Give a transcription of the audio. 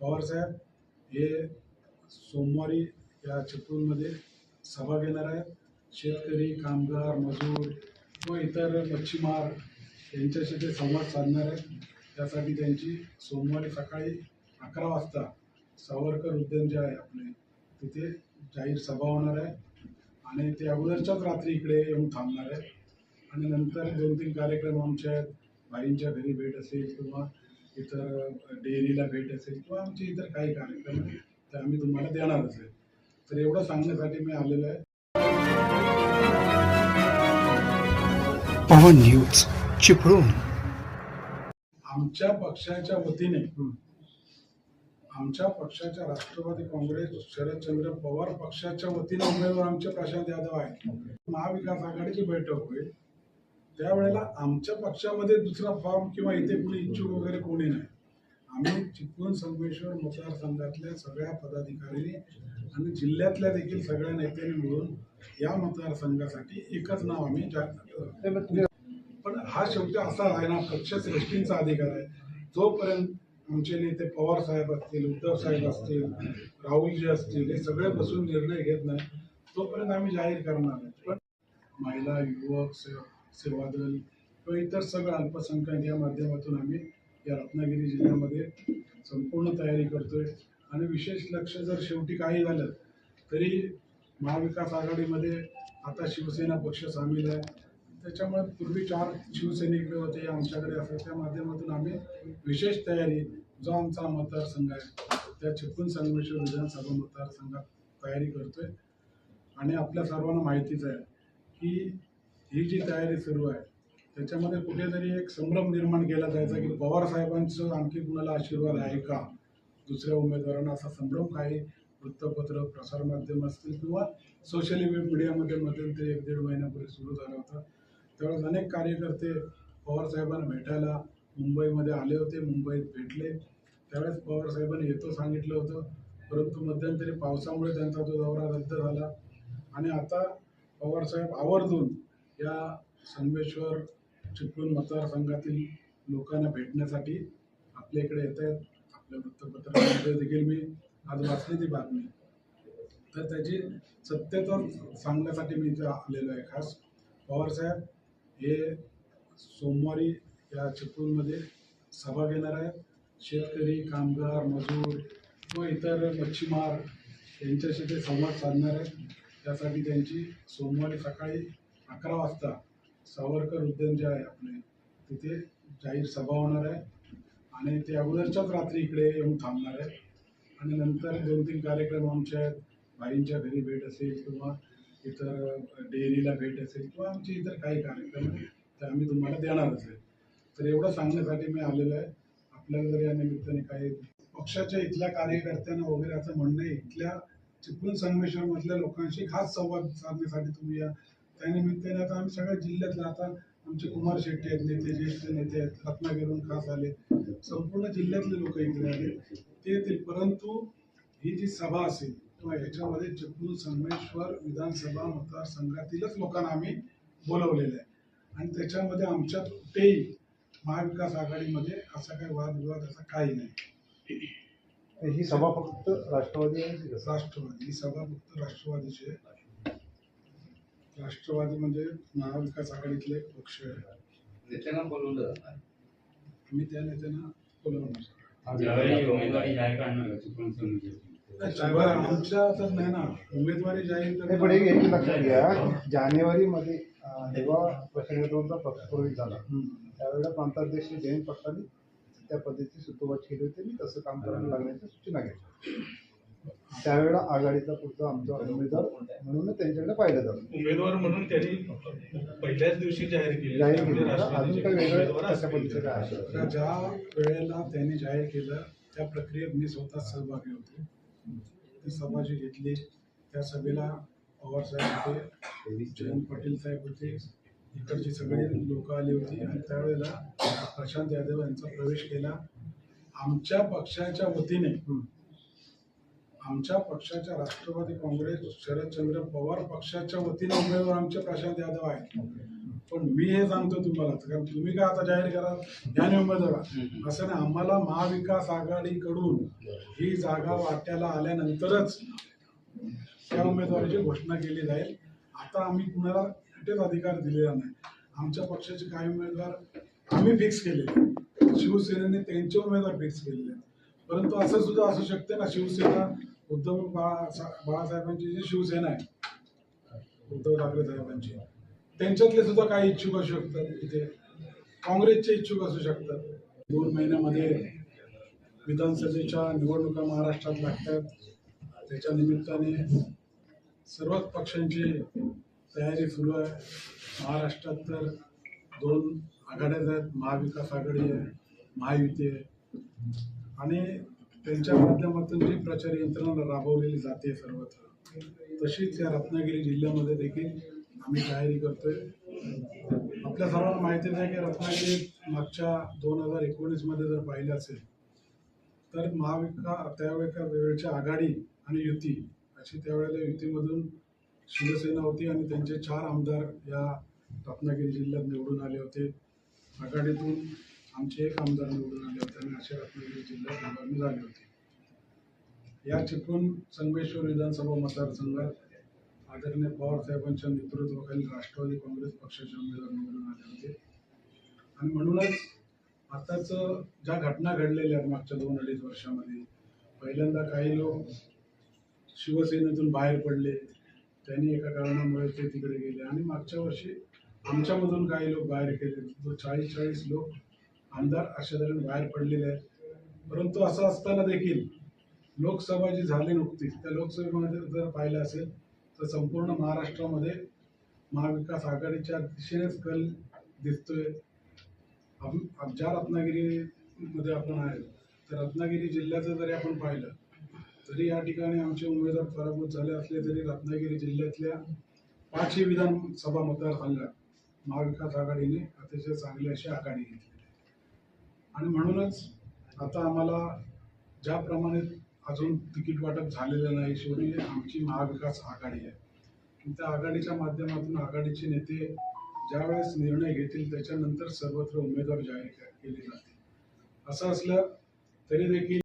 पवारसाहेब हे सोमवारी या चिपळूणमध्ये सभा घेणार आहेत. शेतकरी कामगार मजूर व इतर मच्छीमार यांच्याशी ते संवाद साधणार आहेत. त्यासाठी त्यांची सोमवारी सकाळी अकरा वाजता सावरकर उद्यान जे आहे आपले तिथे जाहीर सभा होणार आहे. आणि ते अगोदरच्याच रात्री इकडे येऊन थांबणार आहेत. आणि नंतर दोन तीन कार्यक्रम आमच्या आहेत. भाईंच्या घरी भेट असेल किंवा इतर डेअरीला भेट असेल किंवा आमचे इतर काही कार्यक्रम ते आम्ही तुम्हाला देणारच आहे. तर एवढं सांगण्यासाठी मी आलेलो आहे. पवन न्यूज चिपळूण. आमच्या पक्षाच्या वतीने आमच्या पक्षाच्या राष्ट्रवादी काँग्रेस शरदचंद्र पवार पक्षाच्या वतीने उमेदवार आमचे प्रशांत यादव आहेत. महाविकास आघाडीची बैठक होईल. त्यावेळेला आमच्या पक्षामध्ये दुसरा फॉर्म किंवा इथे कुणी इच्छुक वगैरे कोणी नाही. आम्ही चिपळूण संगमेश्वर मतदारसंघातल्या सगळ्या पदाधिकारी आणि जिल्ह्यातल्या देखील सगळ्या नेत्यांनी मिळून या मतदारसंघासाठी एकच नाव आम्ही जाहीर केलं. पण हा शेवटी असा आहे ना पक्षश्रेष्ठींचा अधिकार आहे. जोपर्यंत आमचे नेते पवार साहेब असतील उद्धव साहेब असतील राहुलजी असतील हे सगळे बसून निर्णय घेत नाही तोपर्यंत आम्ही जाहीर करणार नाही. पण महिला युवक सेवादल किंवा इतर सगळं अल्पसंख्याक या माध्यमातून आम्ही या रत्नागिरी जिल्ह्यामध्ये संपूर्ण तयारी करतोय. आणि विशेष लक्ष जर शेवटी काही झालं तरी महाविकास आघाडीमध्ये आता शिवसेना पक्ष सामील आहे. त्याच्यामुळे पूर्वी चार शिवसैनिक होते आमच्याकडे असं त्या माध्यमातून आम्ही विशेष तयारी जो आमचा मतदारसंघ आहे त्या चिपळूण संगमेश्वर विधानसभा मतदारसंघात तयारी करतोय. आणि आपल्या सर्वांना माहितीच आहे की ही जी तयारी सुरू आहे त्याच्यामध्ये कुठेतरी एक संभ्रम निर्माण केला जायचा की पवार साहेबांचं आणखी कुणाला आशीर्वाद आहे का? दुसऱ्या उमेदवारांना असा संभ्रम काही वृत्तपत्र प्रसारमाध्यम असतील किंवा सोशल मीडियामध्ये मध्यंतरी एक दीड महिन्यापूर्वी सुरू झाला होता. त्यावेळेस अनेक कार्यकर्ते पवार साहेबांना भेटायला मुंबईमध्ये आले होते मुंबईत भेटले. त्यावेळेस पवार साहेबांनी येतो सांगितलं होतं परंतु मध्यंतरी पावसामुळे त्यांचा तो दौरा रद्द झाला. आणि आता पवार साहेब आवर्जून या संगमेश्वर चिपळूण मतदारसंघातील लोकांना भेटण्यासाठी आपल्या इकडे येत आहेत. आपल्या वृत्तपत्रामध्ये देखील मी आज वाचली ती बातमी. तर त्याची सत्यता सांगण्यासाठी मी इथे आलेलो आहे खास. पवारसाहेब हे सोमवारी या चिपळूणमध्ये सभा घेणार आहेत. शेतकरी कामगार मजूर व इतर मच्छीमार यांच्याशी ते संवाद साधणार आहेत. त्यासाठी त्यांची सोमवारी सकाळी अकरा वाजता सावरकर उद्यान जे आहे आपले तिथे जाहीर सभा होणार आहे. आणि ते अगोदरच्याच रात्री इकडे येऊन थांबणार आहे. आणि नंतर दोन तीन कार्यक्रम आमच्या आहेत भाईंच्या घरी भेट असेल किंवा इतर डेअरीला भेट असेल किंवा आमचे इतर काही कार्यक्रम आहेत, ते आम्ही तुम्हाला देणारच आहे. तर एवढं सांगण्यासाठी मी आलेलो आहे. आपल्याला जर या निमित्ताने काही पक्षाच्या इथल्या कार्यकर्त्यांना वगैरे असं म्हणणं आहे इथल्या चिपळूण संगमेश्वरमधल्या लोकांशी खास संवाद साधण्यासाठी तुम्ही या त्यानिमित्ताने आता आम्ही सगळ्या जिल्ह्यातल्या आता आमचे कुमार शेट्टी आहेत नेते ज्येष्ठ नेते आहेत रत्नागिरीहून खास आले. संपूर्ण जिल्ह्यातले लोक इकडे आले. ते येतील. परंतु ही जी सभा असेल किंवा याच्यामध्ये चिपळूण संगमेश्वर विधानसभा मतदारसंघातीलच लोकांना आम्ही बोलवलेलं आहे. आणि त्याच्यामध्ये आमच्यात कुठेही महाविकास आघाडीमध्ये असा काही वादविवाद असा काही नाही. ही सभा फक्त राष्ट्रवादी? राष्ट्रवादी. ही सभा फक्त राष्ट्रवादीची आहे. राष्ट्रवादी म्हणजे महाविकास आघाडीतले एक पक्ष आहे. नेत्यांना बोलवलं जाणार आम्ही त्या नेत्यांना बोलवणार यावेळी उमेदवारी जाहीर करणार आमच्या नाही ना. उमेदवारी पण एक लक्षात घ्या. जानेवारीमध्ये अं, जेव्हा प्रशांत यादवचा पक्षप्रवेश झाला हम्म. त्यावेळेला प्रांताध्यक्ष जयंत पटलांनी त्या पद्धतीची सुतोवाच केली होती आणि तसं काम करायला लागण्याच्या सूचना घेतल्या त्यावेळेला आघाडीचा पुढचा आमचा उमेदवार म्हणून त्यांच्याकडे पाहिलं जातं. उमेदवार म्हणून त्यांनी पहिल्याच दिवसी जाहीर केले. जाहीर केलं. अजून काही वेगळं उमेदवार अशा. पद्धतीचं तर ज्या वेळेला त्यांनी जाहीर केलं त्या प्रक्रियेत मी स्वतः सहभागी होतो. ती सभा जी घेतली त्या सभेला पवार साहेब होते जयंत पाटील साहेब होते इकडची सगळी लोक आली होती. आणि त्यावेळेला प्रशांत यादव यांचा प्रवेश केला. आमच्या पक्षाच्या वतीने आमच्या पक्षाच्या राष्ट्रवादी काँग्रेस शरदचंद्र पवार पक्षाच्या वतीने उमेदवार आमचे प्रशांत यादव आहेत. पण मी हे सांगतो तुम्हाला कारण तुम्ही काय आता जाहीर करा याने उमेदवार असं नाही आम्हाला महाविकास आघाडीकडून ही जागा वाट्याला आल्यानंतरच त्या उमेदवाराची घोषणा केली जाईल. आता आम्ही कुणाला कुठेच अधिकार दिलेला नाही. आमच्या पक्षाचे काही उमेदवार आम्ही फिक्स केलेले शिवसेनेने त्यांचे उमेदवार फिक्स केलेले आहेत. परंतु असं सुद्धा असू शकते ना शिवसेना उद्धव बाळा बाळासाहेबांची जी शिवसेना आहे उद्धव ठाकरे साहेबांची त्यांच्यातले सुद्धा काही इच्छुक असू शकतात इथे. काँग्रेसचे इच्छुक असू शकतात. दोन महिन्यामध्ये विधानसभेच्या निवडणुका महाराष्ट्रात लागतात. त्याच्या निमित्ताने सर्वच पक्षांची तयारी सुरू आहे. महाराष्ट्रात तर दोन आघाड्याच आहेत. महाविकास आघाडी आहे महायुती आहे. आणि त्यांच्या माध्यमातून जी प्रचार यंत्रणा राबवलेली जाते सर्वत्र तशीच या रत्नागिरी जिल्ह्यामध्ये देखील आम्ही तयारी करतोय. आपल्या सर्वांना माहितीच आहे की रत्नागिरीत मागच्या दोन हजार एकोणीसमध्ये जर पाहिलं असेल तर महाविका त्यावेळेच्या वेळच्या आघाडी आणि युती अशी त्यावेळेला युतीमधून शिवसेना होती आणि त्यांचे चार आमदार या रत्नागिरी जिल्ह्यात निवडून आले होते. आघाडीतून आमचे एक आमदार निवडून आले होते आणि अशा रत्नागिरी जिल्ह्यात निवडणूक झाली होती. या चिपळूण संगमेश्वर विधानसभा मतदारसंघात आदरणीय पवार साहेबांच्या नेतृत्वाखाली राष्ट्रवादी काँग्रेस पक्षाचे उमेदवार निवडून आले होते. आणि म्हणूनच आताच ज्या घटना घडलेल्या आहेत मागच्या दोन अडीच वर्षामध्ये पहिल्यांदा काही लोक शिवसेनेतून बाहेर पडले त्यांनी एका कारणामुळे ते तिकडे गेले. आणि मागच्या वर्षी आमच्यामधून काही लोक बाहेर गेले. जो चाळीस चाळीस लोक आमदार अशा तऱ्हेने बाहेर पडलेले आहेत. परंतु असं असताना देखील लोकसभा जी झाली नुकतीच त्या लोकसभेमध्ये जर पाहिलं असेल तर संपूर्ण महाराष्ट्रामध्ये महाविकास आघाडीच्या दिशेनेच कल दिसतोय. ज्या रत्नागिरीमध्ये आपण आहे तर रत्नागिरी जिल्ह्याचं जरी आपण पाहिलं तरी या ठिकाणी आमचे उमेदवार पराभूत झाले असले तरी रत्नागिरी जिल्ह्यातल्या पाचही विधानसभा मतदारसंघात महाविकास आघाडीने अतिशय चांगली अशी आघाडी घेतली. आणि म्हणूनच आता आम्हाला ज्याप्रमाणे अजून तिकीट वाटप झालेलं नाही शेवटी आमची महाविकास आघाडी आहे. त्या आघाडीच्या माध्यमातून आघाडीचे नेते ज्यावेळेस निर्णय घेतील त्याच्यानंतर सर्वत्र उमेदवार जाहीर केले जातील. असं असलं तरी देखील